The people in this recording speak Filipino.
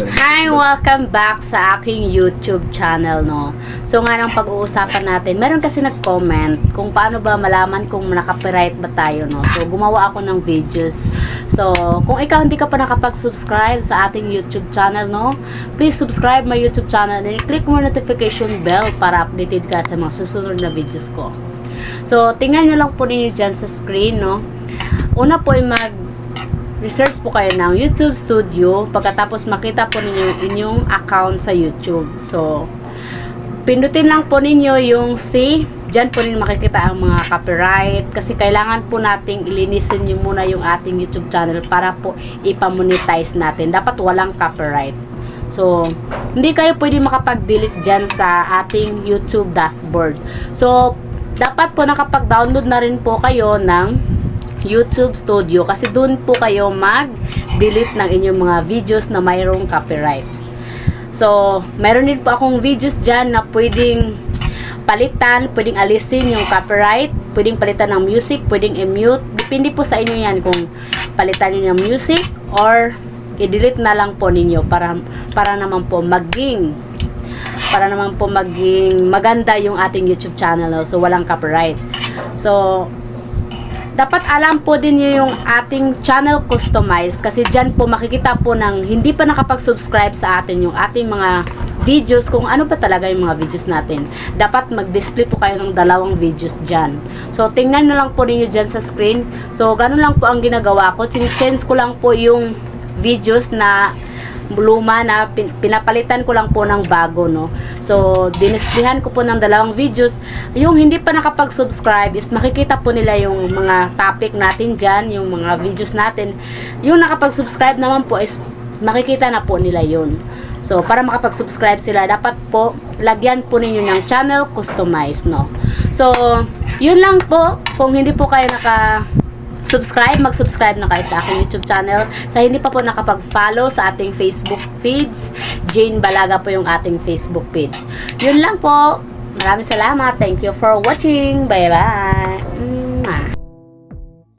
Hi! Welcome back sa aking YouTube channel, no? So, nga nang pag-uusapan natin, meron kasi nag-comment kung paano ba malaman kung naka-copyright ba tayo, no? So, gumawa ako ng videos. So, kung ikaw hindi ka pa nakapag-subscribe sa ating YouTube channel, no? Please subscribe my YouTube channel and click mo notification bell para updated ka sa mga susunod na videos ko. So, tingnan nyo lang po ninyo dyan sa screen, no? Una po ay mag research po kayo ng YouTube Studio pagkatapos makita po ninyo inyong account sa YouTube. So, pindutin lang po ninyo yung C. Diyan po ninyo makikita ang mga copyright kasi kailangan po nating ilinisin nyo muna yung ating YouTube channel para po ipamonetize natin. Dapat walang copyright. So, hindi kayo pwede makapag-delete dyan sa ating YouTube dashboard. So, dapat po nakapag-download na rin po kayo ng YouTube Studio kasi doon po kayo mag-delete ng inyong mga videos na mayroong copyright. So, meron din po akong videos dyan na pwedeng palitan, pwedeng alisin yung copyright, pwedeng palitan ng music, pwedeng i-mute. Depende po sa inyo yan kung palitan niyo yung music or i-delete na lang po ninyo para para naman po maging para naman po maging maganda yung ating YouTube channel no? so walang copyright. So dapat alam po din nyo yung ating channel customize kasi dyan po makikita po ng hindi pa nakapag-subscribe sa atin yung ating mga videos kung ano pa talaga yung mga videos natin. Dapat mag-display po kayo ng dalawang videos dyan. So, tingnan na lang po ninyo dyan sa screen. So, ganun lang po ang ginagawa ko. Chine-change ko lang po yung videos na luma na pin- pinapalitan ko lang po ng bago no. So dinisplayhan ko po ng dalawang videos. Yung hindi pa nakapag-subscribe is makikita po nila yung mga topic natin diyan, yung mga videos natin. Yung nakapag-subscribe naman po is makikita na po nila yun. So para makapag-subscribe sila dapat po lagyan po ninyo ng channel customize no. So yun lang po kung hindi po kayo naka subscribe, mag-subscribe na kayo sa aking YouTube channel. Sa hindi pa po nakapag-follow sa ating Facebook feeds, Jane Balaga po yung ating Facebook page. Yun lang po. Maraming salamat. Thank you for watching. Bye-bye.